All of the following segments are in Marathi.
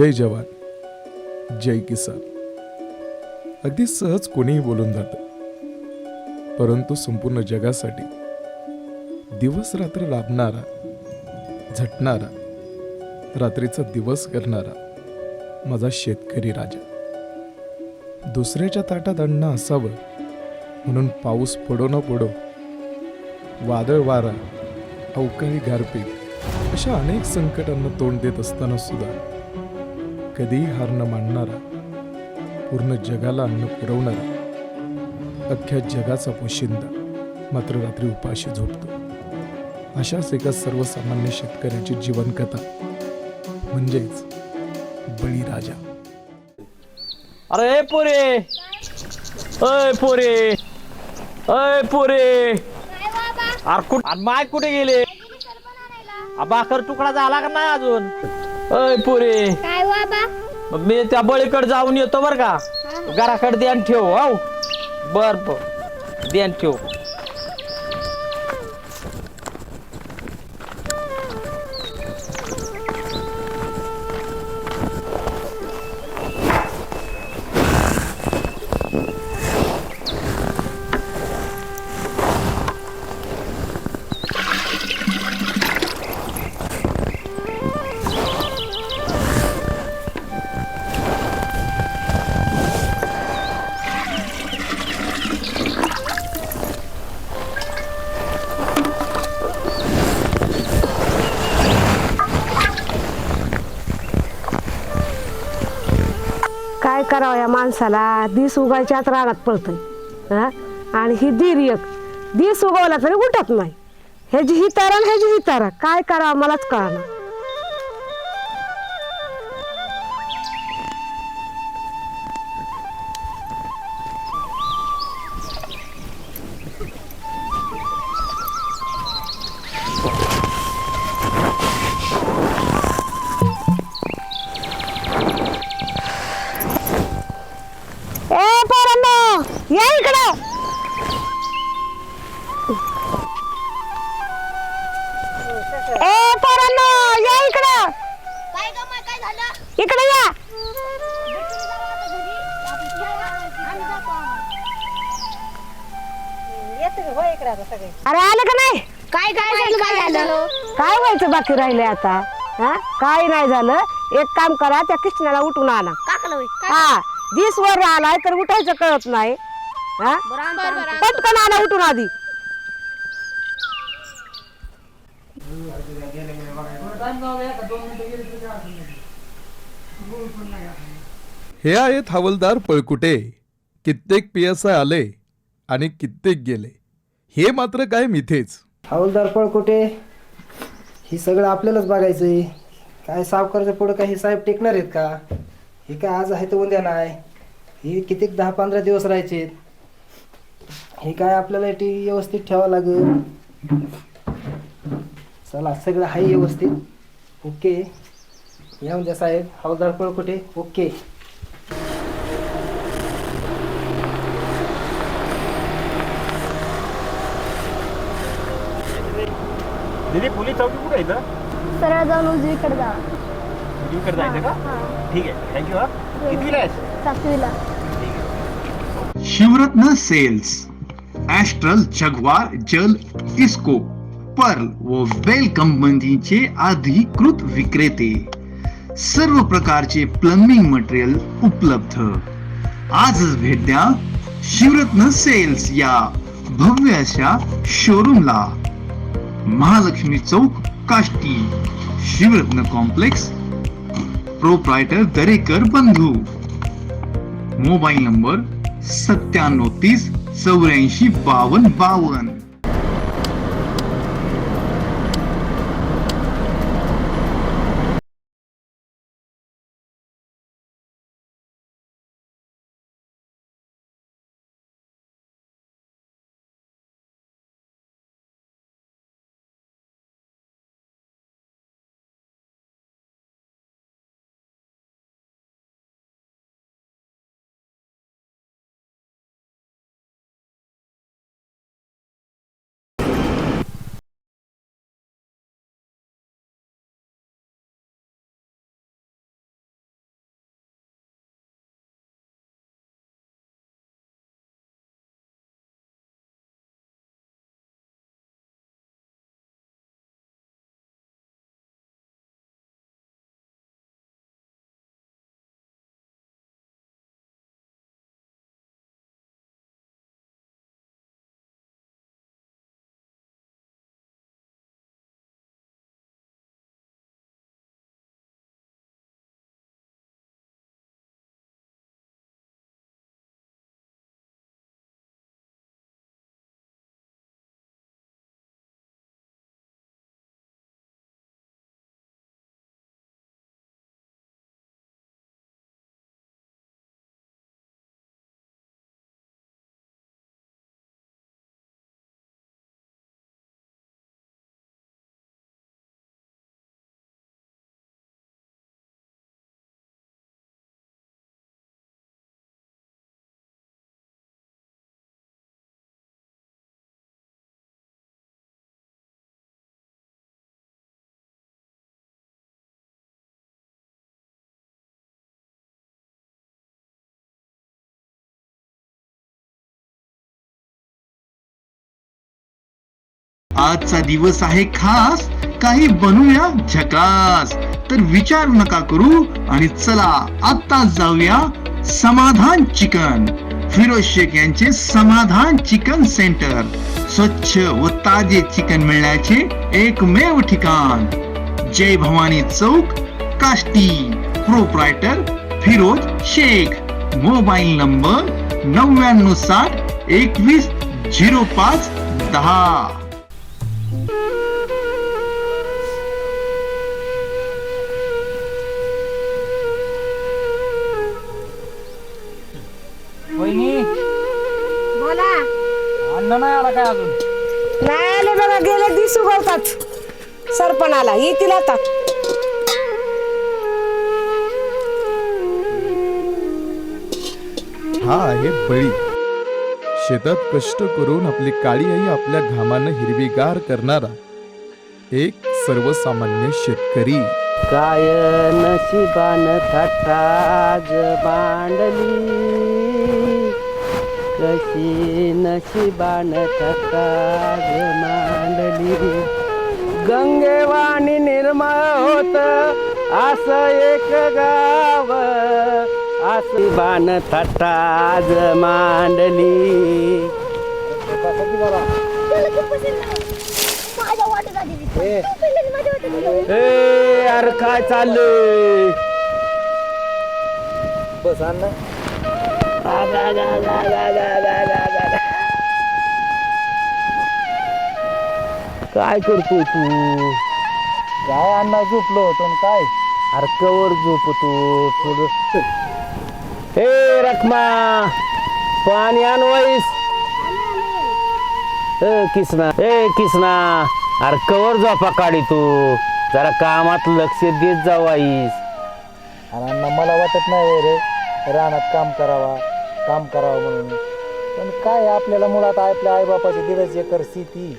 जय जवान जय किसान. अगदी सहज कोणीही बोलून जातं. परंतु संपूर्ण जगासाठी दिवस रात्र राबणारा झटणारा रात्रीचा दिवस करणारा माझा शेतकरी राजा. दुसऱ्याच्या ताटात अन्न असावं म्हणून पाऊस पडो न पडो वादळ वारा अवकाळी गारपीट अशा अनेक संकटांना तोंड देत असताना सुद्धा कधीही हार न मानणारा पूर्ण जगाला अन्न पुरवणारा अख्ख्या जगाचा पोशिंदा मात्र रात्री उपाशी झोपतो. अशाच एका सर्वसामान्य शेतकऱ्याची जीवनकथा म्हणजेच बळीराजा. अरे पोरे! अय पोरे! अय पोरे! अरे कुठ माय कुठे गेले? आ, भाकर तुकडा झाला का नाही अजून? अय पोरे! काय बाबा? मग मी त्या बळीकडे जाऊन येतो बर का. घराकडे ध्यान ठेव हो बर बर. ध्यान ठेव. करावं या माणसाला दिस उगायच्याच रानात पळतंय हा? आणि ही दीर एक दिस उगवला तरी उठत नाही. ह्याची ही तारा ह्याची ही तारा काय करावं मलाच कळणार राहिले आता? हा? काय नाही झालं? एक काम करा त्या कृष्णाला उठून आणा. काकलं होय. काय- हा दिस वर आलाय तर उठायचं कळत नाही. हा? बरं, आणतो, आणतो. पटकन आणा उठून आधी. हे आहेत हवलदार पळकुटे. कित्येक पीएसआय आले आणि कित्येक गेले. हे मात्र काय मिथेच. हवालदार पळकोटे हे सगळं आपल्यालाच बघायचं आहे काय सावकारच्या पुढं काही साहेब टेकणार आहेत का? हे काय आज आहे तर उद्या नाही. हे कितीक दहा पंधरा दिवस राहायचे हे काय आपल्याला टी व्यवस्थित ठेवावं लागेल? चला सगळं आहे व्यवस्थित. ओके. येऊन द्या साहेब. हवालदार कुठे? ओके. दीदी पोलीस चौकी कुठे आहे इथं? सरळ जाऊन उजवीकडे जा. उजवीकडे जायचं का? ठीक आहे. थँक्यू हा. कितीला आहेस? सातवीला. शिवरत्न सेल्स ॲस्ट्रल जगवार जल इस्को पर्ल व वेल कंपनीचे अधिकृत विक्रेते. सर्व प्रकारचे प्लंबिंग मटेरियल उपलब्ध. आजच भेट द्या शिवरत्न सेल्स या भव्य अशा शोरूमला महालक्ष्मी चौक काष्टी शिवरत्न कॉम्प्लेक्स प्रोप्रायटर दरेकर बंधू. मोबाईल नंबर सत्त्याण्णव तीस चौऱ्याऐंशी बावन्न बावन्न. आजचा दिवस आहे खास. काही बनूया झकास. तर विचार नका करू आणि चला आता जाऊया समाधान चिकन. फिरोज शेख यांचे समाधान चिकन सेंटर. स्वच्छ व ताजे चिकन मिळण्याचे एकमेव ठिकाण. जय भवानी चौक Kashti. Proprietor Firoz Shaikh. Mobile number नव्याण्णव साठ एकवीस झिरो पाच दहा. आला काय अजून. नाही आले बघा गेले दिस उगवतात. सरपणाला येतील आता. हा आहे बळी. शेतात कष्ट करून आपली काळी आई आपल्या घामानं हिरवीगार करणारा एक सर्वसामान्य शेतकरी. काय नशिबान थटाज बांडली. कशी नशिबान थटाज मांडली. गंगेवाणी निर्मळ होत असं एक गाव असं बाण थटाज मांडली. माझ्या ए अरे काय चाललंय? बस अण्णा काय करतोय तू? काय अण्णा झोपलो होतो काय? अरे कवर झोपतो थोड. हे रखमा पाणी आण वैस ए किसना ए किसना अरे कवर झोपा काढी तू. जरा कामात लक्ष देत जा वाईस आणि अण्णा मला वाटत नाही रे. रानात काम करावा काम करावं म्हणून. पण काय आपल्याला मुळात आपल्या आईबापाची दीडच एकर शेती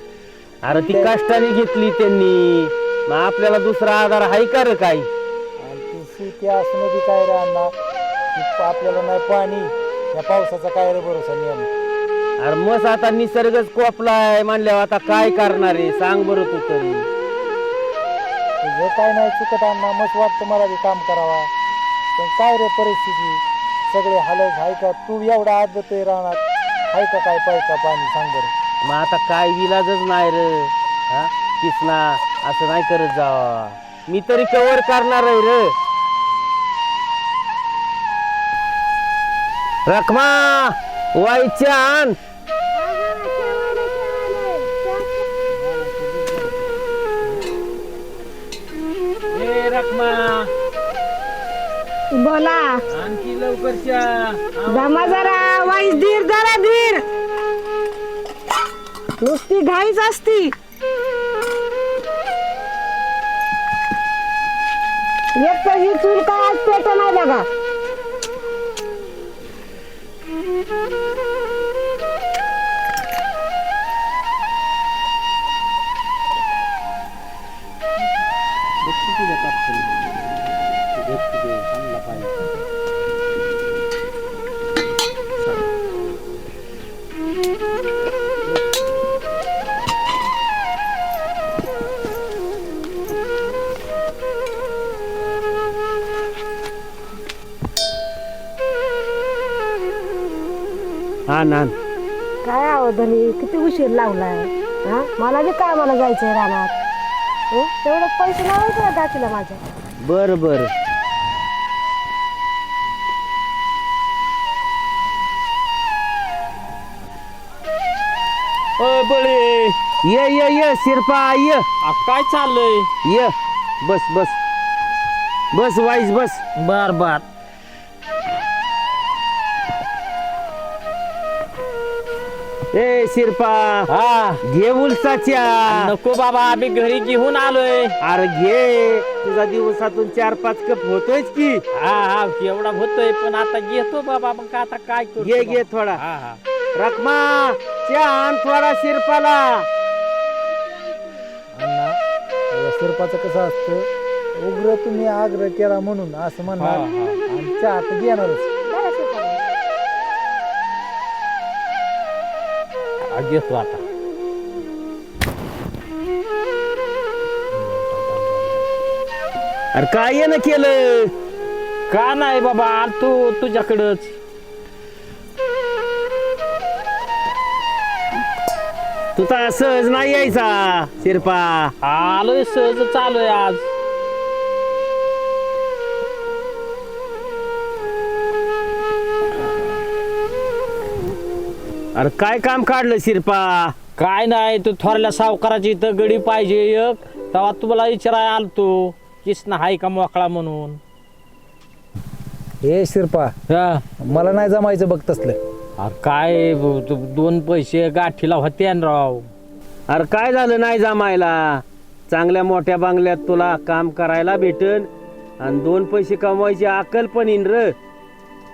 अरे ती कष्टाने घेतली त्यांनी. मग आपल्याला दुसरा आधार आहे का रे काही? आणि ती शेती असणं बी काय रे अण्णा? की आपल्याला नाही पाणी. या पावसाचा काय रे भरोसा नियम? अरे मस आता निसर्गच कोपलाय म्हणल्यावर आता काय करणार आहे? सांग बरं तू तरी. तुझं काय नाही चुकत अण्णा. मस्त वाटतं मला बी काम करावा. पण काय रे परिस्थिती? सगळे हलत आहे का? तू एवढा आदत राहणार आहे का काय? पाहिजे पाणी? सांग बरं. मग आता काय विलाजच नाही रे. हा? किसना असं नाही करत जावा. मी तरी कवर करणार आहे रे. रखमा वाईच्या आण. बोला. आणखी लवकरच्या जमा जरा वाईस धीर जरा धीर. नुसती घाईच असती. एक तर ही चूल काय आज पेट नाही बघा. आण आण काय आवधनी किती उशीर लावलाय हा? मला बी कामाला जायचंय रानात. हं? तेवढे पैसे लावायचे ना दाखीला माझ्या? बर बर. बळे. ये ये ये शिरपा ये. काय चाललंय? ये. बस बस. बस वाईस बस. बर बर. ए शिरपा. हा घे उलसाच्या नको बाबा आम्ही घरी घेऊन आलोय. अरे घे. तुझा दिवसातून चार पाच कप होतोयच की. हा हा केवढा होतोय पण आता घेतो बाबा मग आता काय करू घे घे थोडा. हा हा. रखमा च्या आण थोडा शिरपाला. अण्णा या शिरपाचं कसं असतं? उग्र तुम्ही आग्रह केला म्हणून असं म्हणणार. हा, हा. आणि चहा तर देतो आता. अरे काय येणं केलं? का नाही बाबा? आल तू तुझ्याकडंच. तू तर सहज नाही यायचा शिरपा. आलोय सहज चालू आहे आज. अरे काय काम काढलं शिरपा? काय नाही तू थोरल्या सावकाराची इथं गडी पाहिजे एक. तेव्हा तुम्हाला विचाराय आलतो किसना हाय का मोकळा म्हणून? हे शिरपा हा. मला नाही जमायचं बघ तसलं. अरे काय ब- तू दोन पैसे गाठीला होते न राव. अरे काय झालं नाही जमायला? चांगल्या मोठ्या बांगल्यात तुला काम करायला भेटन आणि दोन पैसे कमवायची अक्कल पण येईन र.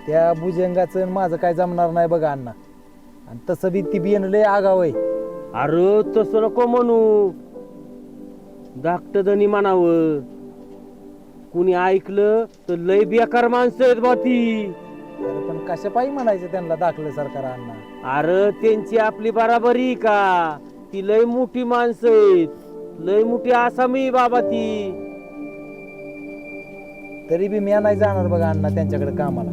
त्या भुजंगाचं आणि माझं काय जमणार नाही बघा अण्णा. आणि तसं बी ती बियन लय आगाव आहे. अरे तसं नको म्हणू. धाकट दनी म्हणावं. कुणी ऐकलं तर लय बेकार माणसं आहेत बा ती. अरे पण कशा पायी म्हणायचं त्यांना दाखलं सरकार अण्णा अरे त्यांची आपली बराबरी का? ती लय मोठी माणसं आहेत. लय मोठी आसामी बाबा ती. तरी बी मी नाही जाणार बघा अण्णा त्यांच्याकडे कामाला.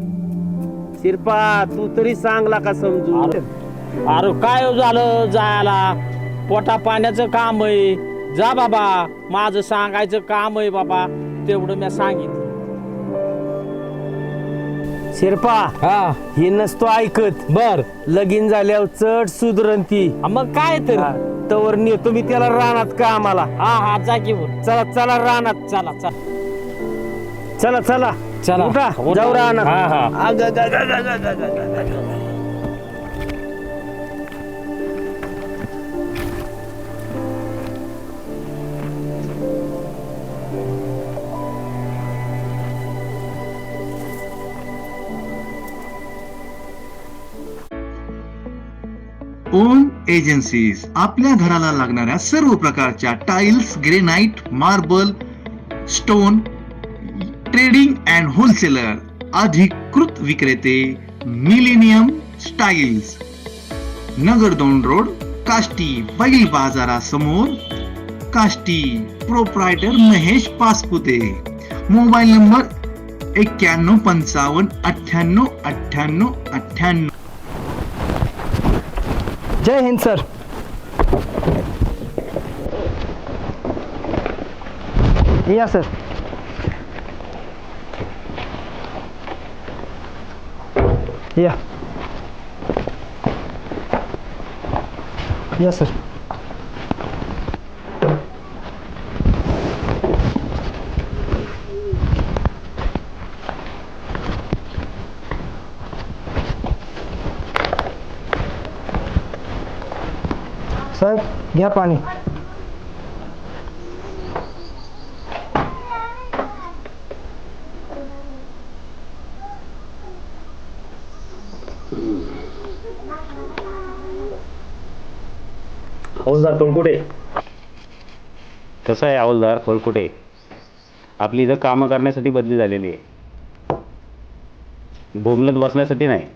शिरपा तू तरी सांगला का समजू अरे काय झालं जायला? पोटा पाण्याचं काम आहे. जा बाबा माझं सांगायचं काम आहे बाबा. तेवढं मी सांगितलं. शिरपा हा. हे नसतो ऐकत. बर. लगीन झाल्यावर चढ सुधरण ती. मग काय तर? तवर नेतो मी त्याला रानात का आम्हाला? हा हा जा घेऊन चला चला रानात. चला चला. चला चला. चला. उठा. जाऊ रानात. हा, हा. ओम एजन्सीज आपल्या घराला लागणाऱ्या सर्व प्रकारच्या tiles granite marble stone trading and wholesaler अधिकृत विक्रेते मिलेनियम स्टाईल्स नगर दोन रोड काष्टी बैल बाजारासमोर Kashti proprietor Mahesh Pasapute. Mobile number एक्क्याण्णव पंचावन्न अठ्ठ्याण्णव अठ्ठ्याण्णव अठ्ठ्याण्णव. जय हिंद सर. या सर. या. या सर. साहेब घ्या पाणी. हौलदार कोलकुटे कसं आहे हौलदार कोलकुटे आपली इथं कामं करण्यासाठी बदली झालेली आहे. बोंबलत बसण्यासाठी नाही.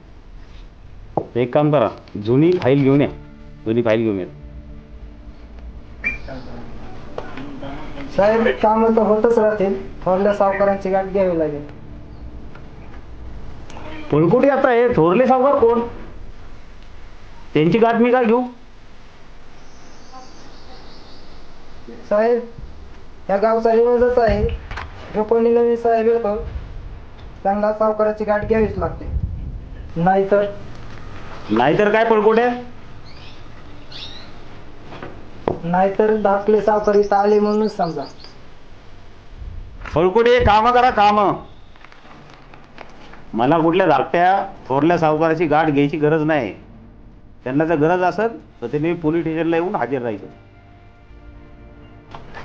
एक काम करा जुनी फाईल घेऊन या. जुनी फाईल घेऊन या. साहेब काम तर होतच राहतील. थोरल्या सावकारांची गाठ घ्यावी लागेल. कोलकुटे आता हे थोरले सावकार कोण? त्यांची गाठ मी का घेऊ? साहेब या गावचा रिवाजच आहे. जो कोणी नवीन साहेब येतो. त्यांना सावकाराची गाठ घ्यावीच लागते. नाहीतर? नाहीतर काय पळकुटे नाहीतर धाकले सावकार आले म्हणून समजा. फळकुटे कामं करा कामं. मला कुठल्या धाकट्या थोरल्या सावकाराची गाठ घ्यायची गरज नाही. त्यांना जर गरज असेल तर त्यांनी पोलीस स्टेशनला येऊन हजर राहायचं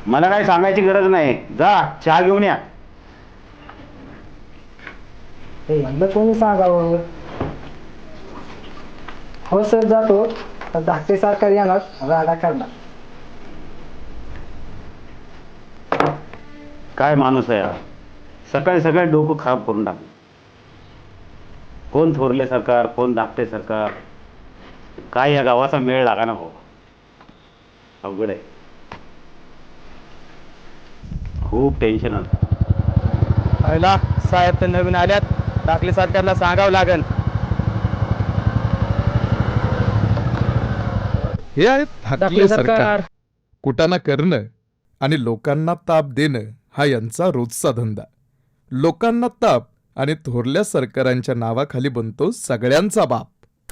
मला काही सांगायची गरज नाही. जा चहा घेऊन या. हे म्हणलं कोणी सांगावं? हो सर जातो. तर धाकटे सरकार येणार राडा करणार. काय माणूस आहे? सकाळी सकाळी डोकं खराब करून टाक. कोण थोरले सरकार कोण धाकटे सरकार काय या गावाचा मेळ लागा ना भाऊ अवघड आहे. खूप टेन्शन आलं साहेब तर नवीन आल्यात. दाखले सरकारला सांगावं लागेल. हे आहेत सरकार. कुटाणा करणं आणि लोकांना ताप देणं. हा यांचा रोजचा धंदा. लोकांना ताप आणि थोरल्या सरकारांच्या नावाखाली बनतो सगळ्यांचा बाप.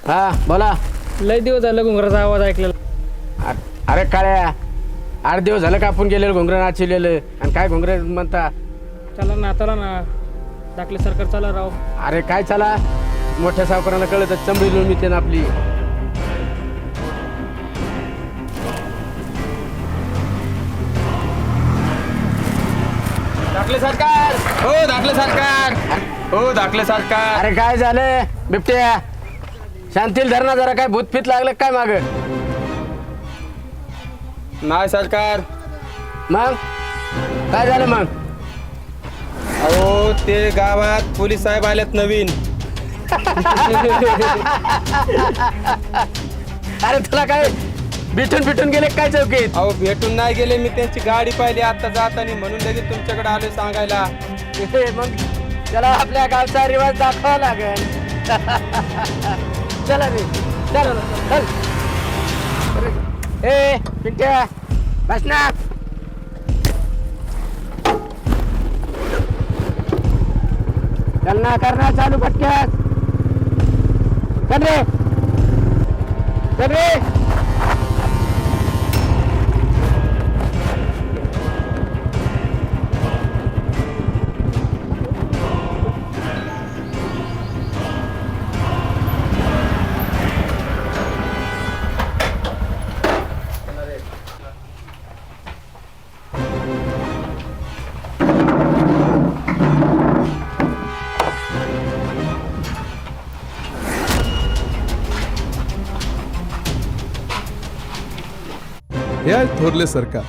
हा बोला. लय दिवस झालं घुंगराचा आवाज ऐकलेला. अरे काळ्या आठ दिवस झालं का आपण गेलेलं घोंगरं नाचिलेलं आणि काय घोंगरे म्हणता? चला ना चला ना. दाखले सरकार चला राव. अरे काय चला? मोठ्या सावकारांना कळत चमडी लिहून मी ना आपली. दाखले सरकार. हो दाखले सरकार. हो दाखले सरकार. अरे काय झालं? बिबट्या. शांतील धरणा जरा काय भूतफीत लागलं काय माग? नाही सरकार. मग? काय झालं मग? अहो ते गावात पोलीस साहेब आलेत नवीन. अरे तुला काय बिठून बिठून गेले काय चौकीत? अहो भेटून नाही गेले. मी त्यांची गाडी पाहिली. आता जाताना म्हणून लगेच तुमच्याकडे आलोय सांगायला. हे मग त्याला आपल्या गावचा रिवाज दाखवावा लागेल. चला रे. चल चल ए पिंट्या बस ना. चल ना करणार चालू पटक्यात चल रे. चल रे. थोरले सरकार.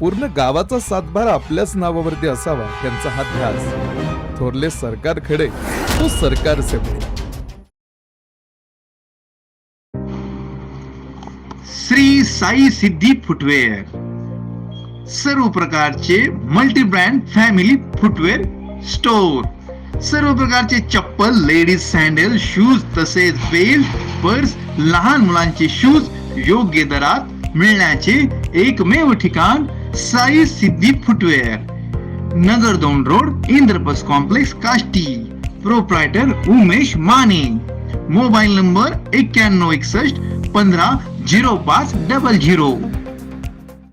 पूर्ण गावाचा सातभार आपल्याच नावावरती असावा त्यांचा हा ध्यास. थोरले सरकार खडे तो सरकार से श्री साई सिद्धी फुटवेअर. सर्व प्रकारचे multi brand family footwear store सर्व प्रकारचे चप्पल लेडीज सँडल शूज तसेच बेल्ट पर्स लहान मुलांचे शूज योग्य दरात मिळण्याचे एकमेव ठिकाण साई सिद्धी फुटवेअर. नगर दोन road इंद्रपस complex Kashti. Proprietor Umesh Mane. Mobile number एक्क्याण्णव एकसष्ट पंधरा झिरो पाच डबल झिरो.